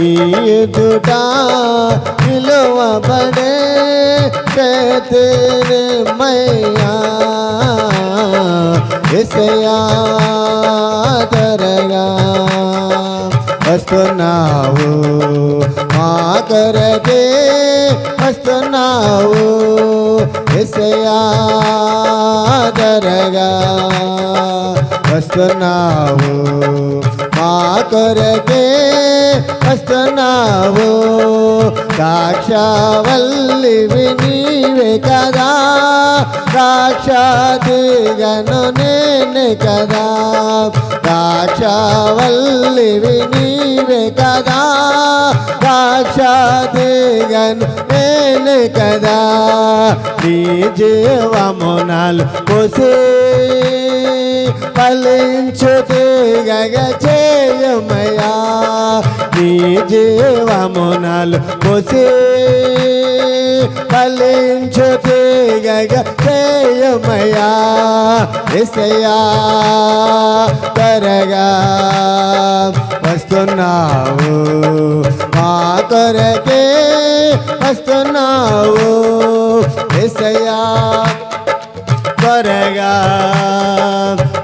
నీ ఎదుట నిలువబడే చేతిమయ్యా ఎసయా త్వరగా వస్తున్నావు మా కొరకే వస్తున్నావు ఎసయా త్వరగా వస్తున్నావు మా కొరకే వస్తున్నావు ద్రాక్షవల్లివి వినివే కదా దాక్షను నేనే కదా ద్రాక్షవల్లివి వినివే కదా దాక్షను నేనే కదా నీ జీవమునాలు పోసే ఫలించు తీగగ చేయమయా నీ జీవమునలు పోసి ఫలించు తీగగ చేయమయా ఎసయా త్వరగా వస్తున్నావు మా కొరకే వస్తున్నావు ఎసయా త్వరగా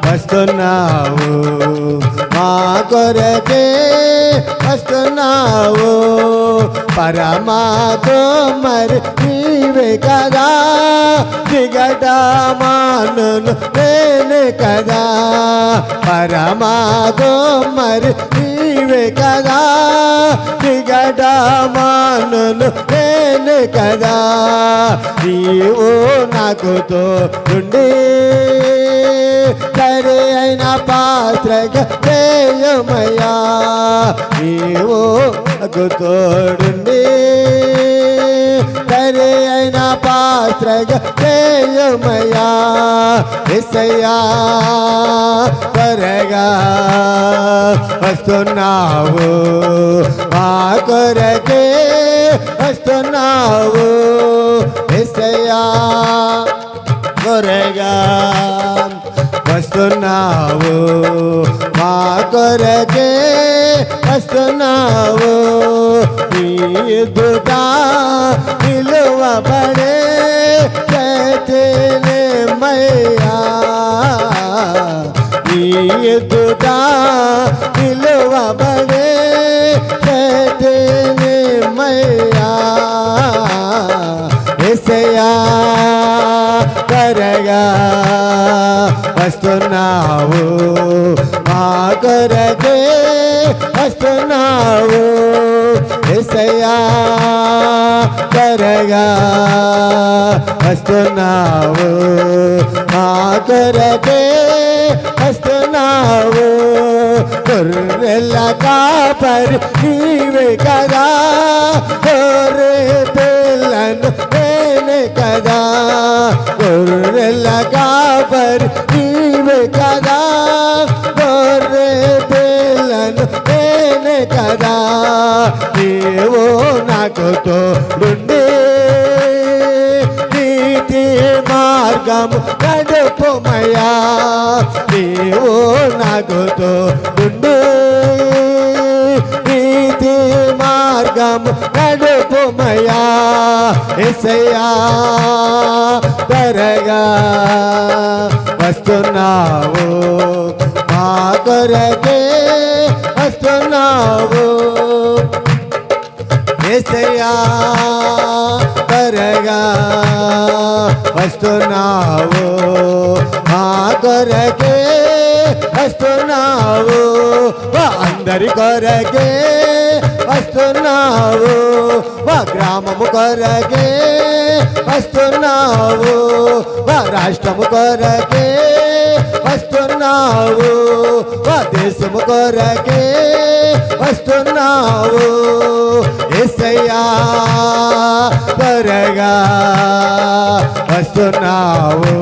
వస్తున్నావు. మా కొరకే వస్తున్నావు పరమాతో మరి నీవే కదా దిగటమాను నేను కదా పరమాతో మరి నీవే కదా దిగటమాను నేను కదా నీవు నాకుతో తోడుండి తరే అయిన పాత్రగా చేయమయ్యా నీవు తోడుండి సరే అయిన పాత్రగా చేయమయ్యా ఎసయ్యా త్వరగా వస్తున్నావు. మా కొరకే వస్తున్నావు. ఎసయ్యా త్వరగా వస్తున్నావు. మా కొరకే వస్తున్నావు. నీ ఎదుట నిలువబడే చేతినేమయ్యా నీ ఎదుట నిలువబడే చేతినేమయ్యా ఎసయా కరగా వస్తున్నావు. మా కొరకే వస్తున్నావు. ఎసయా త్వరగా వస్తున్నావు. మా కొరకే వస్తున్నావు. గొర్రెల కాపరి నీవే కదా. గొర్రె పిల్లను కదా గొర్రెల కాపరి నీవే కదా గొర్రె పిల్లను నేనే కదా నీవో నాకు తోడుండి. నీతి మార్గము నడుపుమయా నీవో నాకు తోడుండి. మార్గము నడుపుమయా ఎసయ్యా త్వరగా వస్తున్నావు. మా కొరకే వస్తున్నావు. ఏసయ్యా త్వరగా వస్తున్నావు. మా కొరకే వస్తున్నావు. అందరి కొరకే వస్తున్నావు మా గ్రామము కొరకే. వస్తున్నావు మా రాష్ట్రము కొరకే. వస్తున్నావు మా దేశము కొరకే. వస్తున్నావు ఎసయ్యా త్వరగా. వస్తున్నావు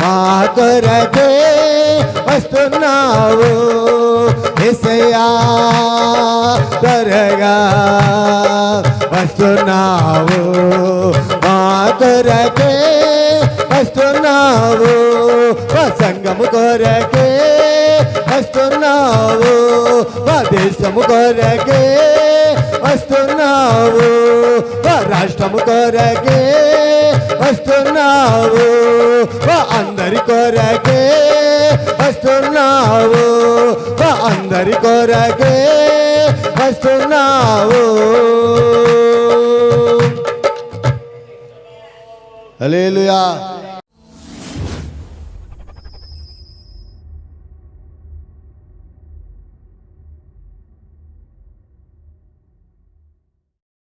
మా కొరకే. చేస్తున్నావు? ఎసయ్యా త్వరగా వస్తున్నావు. మా కొరకే వస్తున్నావు. మా సంఘము కొరకే వస్తున్నావు. మా దేశము కొరకే వస్తున్నావు. ఓ రాష్ట్రము కొరకే వస్తున్నావు. ఓ అందరి కొరకే వస్తున్నావు? అందరి కొరకే వస్తున్నావు. అలేలుయా